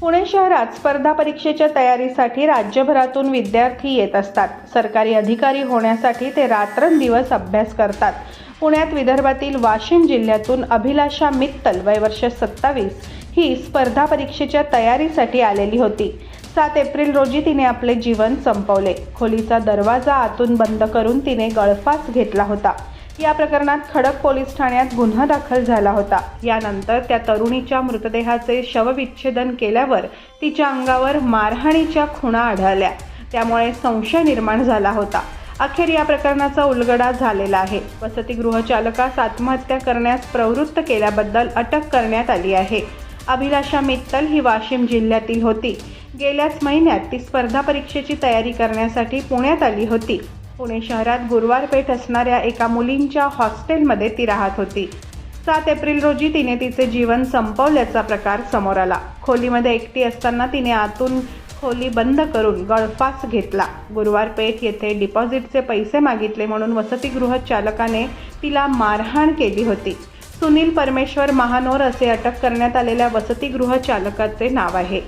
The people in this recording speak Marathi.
पुणे शहरात स्पर्धा परीक्षेच्या तयारीसाठी राज्यभरातून विद्यार्थी येत असतात. सरकारी अधिकारी होण्यासाठी ते रात्रंदिवस अभ्यास करतात. पुण्यात विदर्भातील वाशिम जिल्ह्यातून अभिलाषा मित्तल वय वर्ष सत्तावीस ही स्पर्धा परीक्षेच्या तयारीसाठी आलेली होती. सात एप्रिल रोजी तिने आपले जीवन संपवले. खोलीचा दरवाजा आतून बंद करून तिने गळफास घेतला होता. या प्रकरणात खडक पोलीस ठाण्यात गुन्हा दाखल झाला होता. यानंतर त्या तरुणीच्या मृतदेहाचे शवविच्छेदन केल्यावर तिच्या अंगावर मारहाणीच्या खुणा आढळल्या. त्यामुळे संशय निर्माण झाला होता. अखेर या प्रकरणाचा उलगडा झालेला आहे. वसतिगृह चालकास आत्महत्या करण्यास प्रवृत्त केल्याबद्दल अटक करण्यात आली आहे. अभिलाषा मित्तल ही वाशिम जिल्ह्यातील होती. गेल्याच महिन्यात ती स्पर्धा परीक्षेची तयारी करण्यासाठी पुण्यात आली होती. पुणे शहरात गुरुवार पेठ असणाऱ्या एका मुलींच्या हॉस्टेलमध्ये ती राहत होती. सात एप्रिल रोजी तिने तिचे जीवन संपवल्याचा प्रकार समोर आला. खोलीमध्ये एकटी असताना तिने आतून खोली बंद करून गळफास घेतला. गुरुवार पेठ येथे डिपॉझिटचे पैसे मागितले म्हणून वसतिगृह चालकाने तिला मारहाण केली होती. सुनील परमेश्वर महानोर असे अटक करण्यात आलेल्या वसतिगृह चालकाचे नाव आहे.